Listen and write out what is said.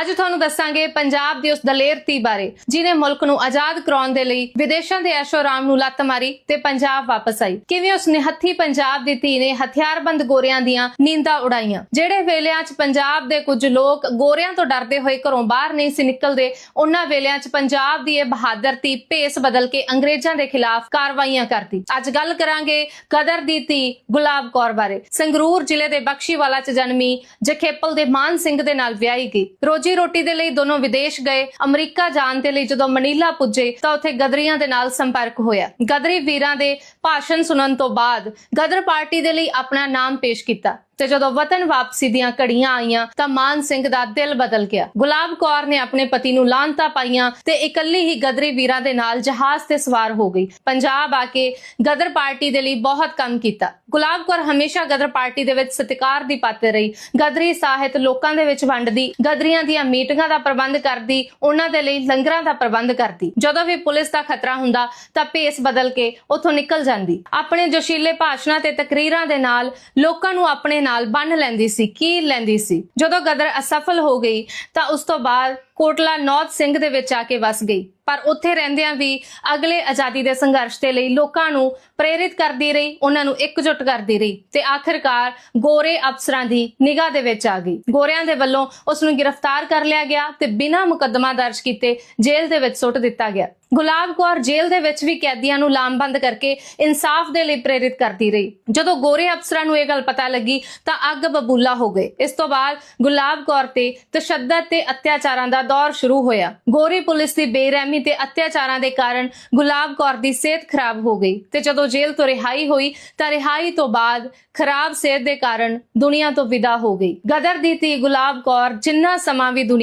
ਅੱਜ ਤੁਹਾਨੂੰ ਦੱਸਾਂਗੇ ਪੰਜਾਬ ਦੀ ਉਸ ਦਲੇਰ ਧੀ ਬਾਰੇ ਜਿਨੇ ਮੁਲਕ ਨੂੰ ਆਜ਼ਾਦ ਕਰਾਉਣ ਦੇ ਲਈ ਵਿਦੇਸ਼ਾਂ ਦੇ ਐਸ਼ੋਰਾਮ ਨੂੰ ਲੱਤ ਮਾਰੀ ਤੇ ਪੰਜਾਬ ਵਾਪਸ ਆਈ। ਕਿਵੇਂ ਉਸ ਨਿਹੱਥੀ ਪੰਜਾਬ ਦੀ ਧੀ ਨੇ ਹਥਿਆਰਬੰਦ ਗੋਰਿਆਂ ਦੀਆਂ ਨੀਂਦਾਂ ਉਡਾਈਆਂ? ਜਿਹੜੇ ਵੇਲਿਆਂ 'ਚ ਪੰਜਾਬ ਦੇ ਕੁਝ ਲੋਕ ਗੋਰਿਆਂ ਤੋਂ ਡਰਦੇ ਹੋਏ ਘਰੋਂ ਬਾਹਰ ਨਹੀਂ ਸੀ ਨਿਕਲਦੇ, ਉਹਨਾਂ ਵੇਲਿਆਂ 'ਚ ਪੰਜਾਬ ਦੀ ਇਹ ਬਹਾਦਰ ਧੀ ਭੇਸ ਬਦਲ ਕੇ ਅੰਗਰੇਜ਼ਾਂ ਦੇ ਖਿਲਾਫ ਕਾਰਵਾਈਆਂ ਕਰਦੀ। ਅੱਜ ਗੱਲ ਕਰਾਂਗੇ ਕਦਰ ਦੀ ਧੀ ਗੁਲਾਬ ਕੌਰ ਬਾਰੇ। ਸੰਗਰੂਰ ਜ਼ਿਲ੍ਹੇ ਦੇ ਬਖਸ਼ੀਵਾਲਾ 'ਚ ਜਨਮੀ ਜਖੇਪਲ ਦੇ ਮਾਨ ਸਿੰਘ ਦੇ ਨਾਲ ਵਿਆਹੀ ਗਈ। ਰੋਜੀ ਰੋਟੀ ਦੇ ਲਈ ਦੋਨੋਂ ਵਿਦੇਸ਼ ਗਏ। ਅਮਰੀਕਾ ਜਾਣ ਦੇ ਲਈ ਜਦੋਂ ਮਨੀਲਾ ਪੁੱਜੇ, ਤਾਂ ਉੱਥੇ ਗਦਰੀਆਂ ਦੇ ਨਾਲ ਸੰਪਰਕ ਹੋਇਆ। ਗਦਰੀ ਵੀਰਾਂ ਦੇ ਭਾਸ਼ਣ ਸੁਣਨ ਤੋਂ ਬਾਅਦ ਗਦਰ ਪਾਰਟੀ ਦੇ ਲਈ ਆਪਣਾ ਨਾਮ ਪੇਸ਼ ਕੀਤਾ। ਤੇ ਜਦੋਂ ਵਤਨ ਵਾਪਸੀ ਦੀਆਂ ਘੜੀਆਂ ਆਈਆਂ, ਤਾਂ ਮਾਨ ਸਿੰਘ ਦਾ ਦਿਲ ਬਦਲ ਗਿਆ। ਗੁਲਾਬ ਕੌਰ ਨੇ ਆਪਣੇ ਪਤੀ ਨੂੰ ਲਾਂਤਾ ਪਾਈਆਂ ਤੇ ਇਕੱਲੀ ਹੀ ਗਦਰੀ ਵੀਰਾਂ ਦੇ ਨਾਲ ਜਹਾਜ਼ ਤੇ ਸਵਾਰ ਹੋ ਗਈ। ਪੰਜਾਬ ਆ ਕੇ ਗਦਰ ਪਾਰਟੀ ਦੇ ਲਈ ਬਹੁਤ ਕੰਮ ਕੀਤਾ। ਗੁਲਾਬ ਕੌਰ ਹਮੇਸ਼ਾ ਗਦਰ ਪਾਰਟੀ ਦੇ ਵਿੱਚ ਸਤਿਕਾਰ ਦੀ ਪਾਤਰ ਰਹੀ। ਗਦਰੀ ਸਾਹਿਤ ਲੋਕਾਂ ਦੇ ਵਿੱਚ ਵੰਡਦੀ, ਗਦਰੀਆਂ ਦੀਆਂ ਮੀਟਿੰਗਾਂ ਦਾ ਪ੍ਰਬੰਧ ਕਰਦੀ, ਉਹਨਾਂ ਦੇ ਲਈ ਲੰਗਰਾਂ ਦਾ ਪ੍ਰਬੰਧ ਕਰਦੀ। ਜਦੋਂ ਵੀ ਪੁਲਿਸ ਦਾ ਖਤਰਾ ਹੁੰਦਾ, ਤਾਂ ਭੇਸ ਬਦਲ ਕੇ ਉੱਥੋਂ ਨਿਕਲ ਜਾਂਦੀ। ਆਪਣੇ ਜੋਸ਼ੀਲੇ ਭਾਸ਼ਣਾਂ ਤੇ ਤਕਰੀਰਾਂ ਦੇ ਨਾਲ ਲੋਕਾਂ ਨੂੰ ਆਪਣੇ ਨਾਲ ਬੰਨ ਲੈਂਦੀ ਸੀ, ਕੀ ਲੈਂਦੀ ਸੀ? ਜਦੋਂ ਗਦਰ ਅਸਫਲ ਹੋ ਗਈ ਤਾਂ ਉਸ ਤੋਂ ਬਾਅਦ ਕੋਟਲਾ ਨੌਤ ਸਿੰਘ ਦੇ ਵਿੱਚ ਆ ਕੇ ਵਸ ਗਈ। ਪਰ ਉੱਥੇ ਰਹਿੰਦਿਆਂ ਵੀ ਅਗਲੇ ਆਜ਼ਾਦੀ ਦੇ ਸੰਘਰਸ਼ ਦੇ ਲਈ ਲੋਕਾਂ ਨੂੰ ਪ੍ਰੇਰਿਤ ਕਰਦੀ ਰਹੀ, ਉਹਨਾਂ ਨੂੰ ਇਕਜੁੱਟ ਕਰਦੀ ਰਹੀ ਤੇ ਆਖਿਰਕਾਰ ਗੋਰੇ ਅਫਸਰਾਂ ਦੀ ਨਿਗਾਹ ਦੇ ਵਿੱਚ ਆ ਗਈ। ਗੋਰਿਆਂ ਦੇ ਵੱਲੋਂ ਉਸ ਨੂੰ ਗ੍ਰਿਫਤਾਰ ਕਰ ਲਿਆ ਗਿਆ ਤੇ ਬਿਨਾਂ ਮੁਕੱਦਮਾ ਦਰਜ ਕੀਤੇ ਜੇਲ੍ਹ ਦੇ ਵਿੱਚ ਸੁੱਟ ਦਿੱਤਾ ਗਿਆ। ਗੁਲਾਬ ਕੌਰ ਜੇਲ੍ਹ ਦੇ ਵਿੱਚ ਵੀ ਕੈਦੀਆਂ ਨੂੰ ਲਾਮਬੰਦ ਕਰਕੇ ਇਨਸਾਫ ਦੇ ਲਈ ਪ੍ਰੇਰਿਤ ਕਰਦੀ ਰਹੀ। ਜਦੋਂ ਗੋਰੇ ਅਫਸਰਾਂ ਨੂੰ ਇਹ ਗੱਲ ਪਤਾ ਲੱਗੀ ਤਾਂ ਅੱਗ ਬਬੂਲਾ ਹੋ ਗਏ ਇਸ ਤੋਂ ਬਾਅਦ ਗੁਲਾਬ ਕੌਰ ਤੇ ਤਸ਼ੱਦਦ ਤੇ ਅਤਿਆਚਾਰਾਂ ਦਾ ਦੌਰ ਸ਼ੁਰੂ ਹੋਇਆ। ਗੋਰੀ ਪੁਲਿਸ ਦੀ ਬੇਰਹਿਮੀ ਤੇ ਅਤਿਆਚਾਰਾਂ ਦੇ ਕਾਰਨ ਗੁਲਾਬ ਕੌਰ ਦੀ ਸਿਹਤ ਖਰਾਬ ਹੋ ਗਈ ਤੇ ਜਦੋਂ ਜੇਲ੍ਹ ਤੋਂ ਰਿਹਾਈ ਹੋਈ ਤਾਂ ਰਿਹਾਈ ਤੋਂ ਬਾਅਦ ਖਰਾਬ ਸਿਹਤ ਦੇ ਕਾਰਨ ਦੁਨੀਆ ਤੋਂ ਵਿਦਾ ਹੋ ਗਈ। ਗਦਰ ਦੀ ਧੀ ਗੁਲਾਬ ਕੌਰ ਜਿੰਨਾ ਸਮਾਂ ਵੀ ਦੁਨੀਆ